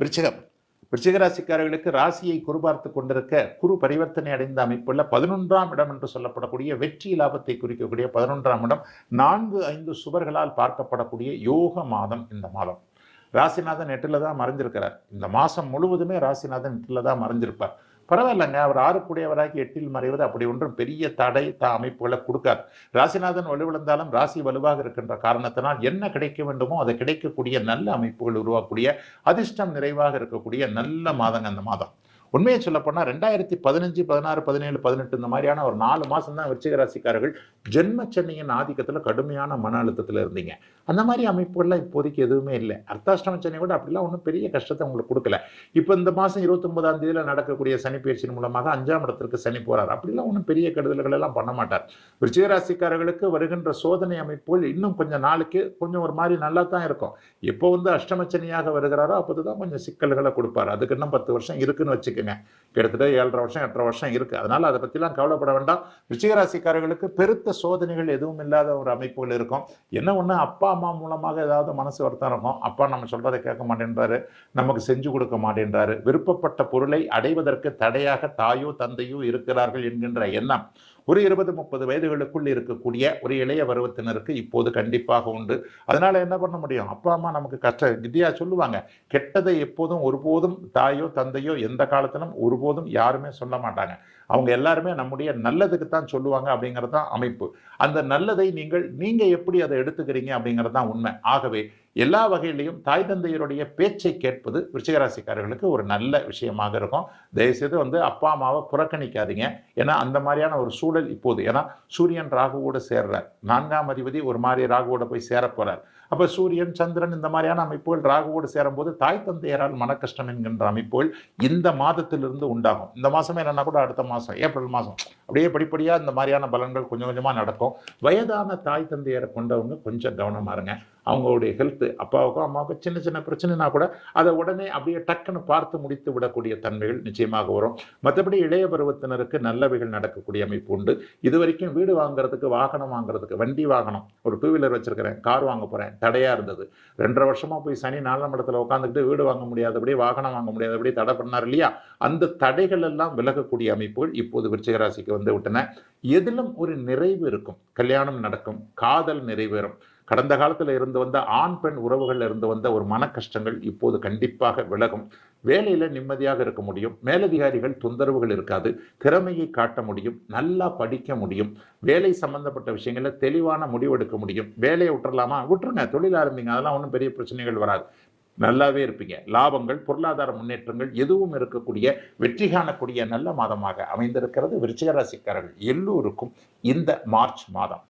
விருச்சிகம். விருச்சிக ராசிக்காரர்களுக்கு ராசியை குறுபார்த்து கொண்டிருக்க குரு பரிவர்த்தனை அடைந்த அமைப்புள்ள பதினொன்றாம் இடம் என்று சொல்லப்படக்கூடிய வெற்றி லாபத்தை குறிக்கக்கூடிய பதினொன்றாம் இடம் நான்கு ஐந்து சுவர்களால் பார்க்கப்படக்கூடிய யோக மாதம் இந்த மாதம். ராசிநாதன் எட்டில் தான் மறைஞ்சிருக்கிறார். இந்த மாதம் முழுவதுமே ராசிநாதன் எட்டில் தான் மறைஞ்சிருப்பார். பரவாயில்லைங்க அவர் ஆறுக்குடையவராகி எட்டில் மறைவது அப்படி ஒன்றும் பெரிய தடை த அமைப்புகளை கொடுக்காது. ராசிநாதன் வலுவிழந்தாலும் ராசி வலுவாக இருக்கின்ற காரணத்தினால் என்ன கிடைக்க வேண்டுமோ அதை கிடைக்கக்கூடிய நல்ல அமைப்புகள் உருவாக்கக்கூடிய அதிர்ஷ்டம் நிறைவாக இருக்கக்கூடிய நல்ல மாதங்க அந்த மாதம். உண்மையை சொல்லப்போனால் ரெண்டாயிரத்தி பதினஞ்சு பதினாறு பதினேழு பதினெட்டு இந்த மாதிரியான ஒரு நாலு மாதம் தான் விருச்சிக ராசிக்காரர்கள் ஜென்ம சென்னையின் ஆதிக்கத்தில் கடுமையான மன அழுத்தத்தில் இருந்தீங்க. அந்த மாதிரி அமைப்புகள்லாம் இப்போதைக்கு எதுவுமே இல்லை. அர்த்தாஷ்டம சென்னை கூட அப்படிலாம் ஒன்றும் பெரிய கஷ்டத்தை உங்களுக்கு கொடுக்கல. இப்போ இந்த மாதம் இருபத்தொன்பதாம் தேதியில் நடக்கக்கூடிய சனி பயிற்சியின் மூலமாக அஞ்சாம் இடத்திற்கு சனி போகிறார் அப்படிலாம் ஒன்றும் பெரிய கெடுதல்கள் எல்லாம் பண்ண மாட்டார். விருச்சிக ராசிக்காரர்களுக்கு வருகின்ற சோதனை அமைப்புகள் இன்னும் கொஞ்சம் நாளுக்கு கொஞ்சம் ஒரு மாதிரி நல்லா தான் இருக்கும். எப்போ வந்து அஷ்டமச்சனியாக வருகிறாரோ அப்போது தான் கொஞ்சம் சிக்கல்களை கொடுப்பார். அதுக்கு இன்னும் பத்து வருஷம் இருக்குன்னு வச்சுக்கோங்க கிட்டத்தட்ட ஏழரை வருஷம் எட்டரை வருஷம் இருக்கு. அதனால அதை பற்றிலாம் கவலைப்பட வேண்டாம். ரிச்சிகராசிக்காரர்களுக்கு பெருத்த சோதனைகள் எதுவும் இல்லாத ஒரு அமைப்புகள் இருக்கும். என்ன ஒன்று அப்பா அம்மா மூலமாக ஏதாவது மனசு வருத்தம் இருக்கும் அப்பா நம்ம சொல்றதை கேட்க மாட்டேன்றாரு. நமக்கு செஞ்சு கொடுக்க மாட்டேன்றாரு. விருப்பப்பட்ட பொருளை அடைவதற்கு தடையாக தாயோ தந்தையோ இருக்கிறார்கள் என்கின்ற எண்ணம். ஒரு இருபது முப்பது வயதுகளுக்குள் இருக்கக்கூடிய ஒரு இளைய பருவத்தினருக்கு இப்போது கண்டிப்பாக உண்டு. அதனால என்ன பண்ண முடியும்? அப்பா அம்மா நமக்கு கஷ்ட வித்யா சொல்லுவாங்க கெட்டதை எப்போதும் ஒருபோதும் தாயோ தந்தையோ எந்த காலத்திலும் ஒருபோதும் யாருமே சொல்ல மாட்டாங்க. அவங்க எல்லாருமே நம்முடைய நல்லதுக்கு தான் சொல்லுவாங்க அப்படிங்கிறது தான் அமைப்பு. அந்த நல்லதை நீங்கள் நீங்கள் எப்படி அதை எடுத்துக்கிறீங்க அப்படிங்கிறது தான் உண்மை. ஆகவே எல்லா வகையிலையும் தாய் தந்தையருடைய பேச்சை கேட்பது விருச்சிகராசிக்காரர்களுக்கு ஒரு நல்ல விஷயமாக இருக்கும். தயவுசெய்து வந்து அப்பா அம்மாவை புறக்கணிக்காதீங்க. ஏன்னா அந்த மாதிரியான ஒரு சூழல் இப்போது. ஏன்னா சூரியன் ராகுவோடு சேர்றார். நான்காம் அதிபதி ஒரு மாதிரி ராகுவோட போய் சேர போறார். அப்போ சூரியன் சந்திரன் இந்த மாதிரியான அமைப்புகள் ராகுவோடு சேரும்போது தாய் தந்தையரால் மன கஷ்டம் என்கின்ற அமைப்புகள் இந்த மாதத்திலிருந்து உண்டாகும். இந்த மாதமே என்னன்னா கூட அடுத்த மாதம் ஏப்ரல் மாதம் அப்படியே படிப்படியாக இந்த மாதிரியான பலன்கள் கொஞ்சம் கொஞ்சமாக நடக்கும். வயதான தாய் தந்தையரை கொண்டவங்க கொஞ்சம் கவனமாக இருங்க. அவங்களுடைய ஹெல்த்து அப்பாவுக்கும் அம்மாவுக்கும் சின்ன சின்ன பிரச்சனைனா கூட அதை உடனே அப்படியே டக்குன்னு பார்த்து முடித்து விடக்கூடிய தன்மைகள் நிச்சயமாக வரும். மற்றபடி இளைய பருவத்தினருக்கு நல்லவைகள் நடக்கக்கூடிய அமைப்பு உண்டு. இது வரைக்கும் வீடு வாங்குறதுக்கு வாகனம் வாங்குறதுக்கு வண்டி வாகனம். ஒரு டூ வீலர் வச்சுருக்கிறேன் கார் வாங்க போகிறேன் தடையாக இருந்தது. ரெண்டரை வருஷமாக போய் சனி நாலாம் இடத்துல உட்காந்துக்கிட்டு வீடு வாங்க முடியாதபடி வாகனம் வாங்க முடியாதபடி தடை பண்ணார் இல்லையா? அந்த தடைகள் எல்லாம் விலகக்கூடிய அமைப்புகள் இப்போது விருச்சிகராசிக்கு வந்து விட்டன. எதிலும் ஒரு நிறைவு இருக்கும். கல்யாணம் நடக்கும். காதல் நிறைவேறும். கடந்த காலத்தில் இருந்து வந்த ஆண் பெண் உறவுகளில் இருந்து வந்த ஒரு மன கஷ்டங்கள் இப்போது கண்டிப்பாக விலகும். வேலையில் நிம்மதியாக இருக்க முடியும். மேலதிகாரிகள் தொந்தரவுகள் இருக்காது. திறமையை காட்ட முடியும். நல்லா படிக்க முடியும். வேலை சம்பந்தப்பட்ட விஷயங்களில் தெளிவான முடிவெடுக்க முடியும். வேலையை விட்டுறலாமா? விட்டுருங்க. தொழில் ஆரம்பிங்க அதெல்லாம் ஒன்றும் பெரிய பிரச்சனைகள் வராது. நல்லாவே இருப்பீங்க. லாபங்கள் பொருளாதார முன்னேற்றங்கள் எதுவும் இருக்கக்கூடிய வெற்றி காணக்கூடிய நல்ல மாதமாக அமைந்திருக்கிறது விருச்சிகராசிக்காரர்கள் எல்லோருக்கும் இந்த மார்ச் மாதம்.